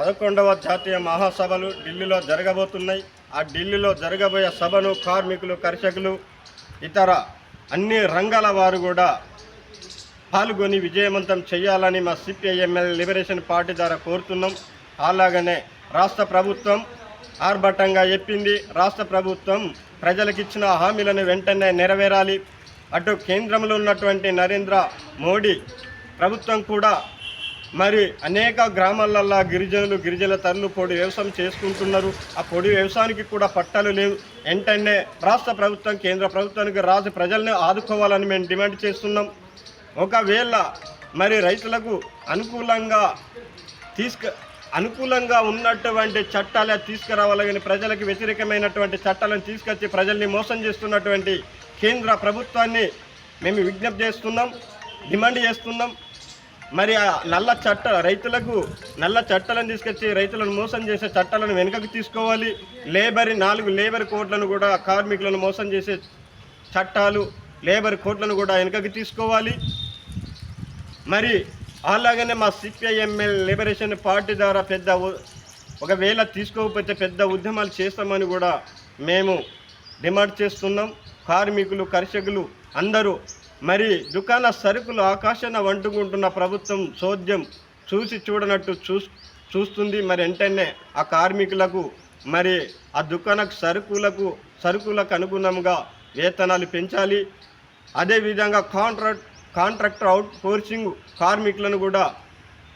పదకొండవ జాతీయ మహాసభలు ఢిల్లీలో జరగబోతున్నాయి. ఆ ఢిల్లీలో జరగబోయే సభను కార్మికులు కర్షకులు ఇతర అన్ని రంగాల వారు కూడా పాల్గొని విజయవంతం చేయాలని మా సిపిఐఎంఎల్ లిబరేషన్ పార్టీ ద్వారా కోరుతున్నాం. అలాగనే రాష్ట్ర ప్రభుత్వం ఆర్భటంగా చెప్పింది. రాష్ట్ర ప్రభుత్వం ప్రజలకిచ్చిన హామీలను వెంటనే నెరవేరాలి. అటు కేంద్రంలో ఉన్నటువంటి నరేంద్ర మోడీ ప్రభుత్వం కూడా మరి అనేక గ్రామాలల్లో గిరిజనులు గిరిజనుల తరలు పొడి వ్యవసాయం చేసుకుంటున్నారు. ఆ పొడి వ్యవసాయానికి కూడా పట్టాలు లేవు. వెంటనే రాష్ట్ర ప్రభుత్వం కేంద్ర ప్రభుత్వానికి రాజు ప్రజల్ని ఆదుకోవాలని మేము డిమాండ్ చేస్తున్నాం. ఒకవేళ మరి రైతులకు అనుకూలంగా తీసుక అనుకూలంగా ఉన్నటువంటి చట్టాలే కానీ ప్రజలకు వ్యతిరేకమైనటువంటి చట్టాలను తీసుకొచ్చి ప్రజల్ని మోసం చేస్తున్నటువంటి కేంద్ర ప్రభుత్వాన్ని మేము విజ్ఞప్తి చేస్తున్నాం డిమాండ్ చేస్తున్నాం. మరి ఆ నల్ల చట్ట రైతులకు నల్ల చట్టాలను తీసుకొచ్చి రైతులను మోసం చేసే చట్టాలను వెనుకకు తీసుకోవాలి. లేబర్ నాలుగు లేబర్ కోట్లను కూడా కార్మికులను మోసం చేసే చట్టాలు లేబర్ కోట్లను కూడా వెనుకకు తీసుకోవాలి. మరి అలాగనే మా సిపిఐఎంఎల్ లిబరేషన్ పార్టీ ద్వారా పెద్ద ఒకవేళ తీసుకోకపోతే పెద్ద ఉద్యమాలు చేస్తామని కూడా మేము డిమాండ్ చేస్తున్నాం. కార్మికులు కర్షకులు అందరూ మరి దుకాణ సరుకులు ఆకాశాన వంటుకుంటున్న ప్రభుత్వం చోద్యం చూసి చూడనట్టు చూ చూస్తుంది. మరి వెంటనే ఆ కార్మికులకు మరి ఆ దుకాణ సరుకులకు సరుకులకు అనుగుణంగా వేతనాలు పెంచాలి. అదేవిధంగా కాంట్రాక్ట్ కాంట్రాక్టర్ అవుట్ ఫోర్సింగ్ కార్మికులను కూడా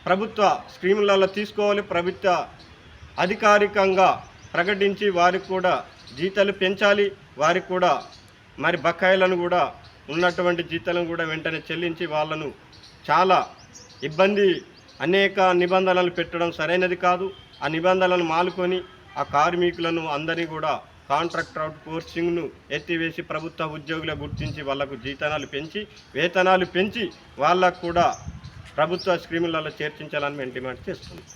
ప్రభుత్వ స్కీములలో తీసుకోవాలి. ప్రభుత్వ అధికారికంగా ప్రకటించి వారికి కూడా జీతాలు పెంచాలి. వారికి కూడా మరి బకాయిలను కూడా ఉన్నటువంటి జీతాలను కూడా వెంటనే చెల్లించి వాళ్ళను చాలా ఇబ్బంది అనేక నిబంధనలు పెట్టడం సరైనది కాదు. ఆ నిబంధనలను మాలుకొని ఆ కార్మికులను అందరినీ కూడా కాంట్రాక్ట్ అవుట్ కోర్సింగ్ను ఎత్తివేసి ప్రభుత్వ ఉద్యోగులు గుర్తించి వాళ్ళకు జీతనాలు పెంచి వేతనాలు పెంచి వాళ్ళకు కూడా ప్రభుత్వ స్కీములలో చేర్చించాలని మేము డిమాండ్ చేస్తున్నాం.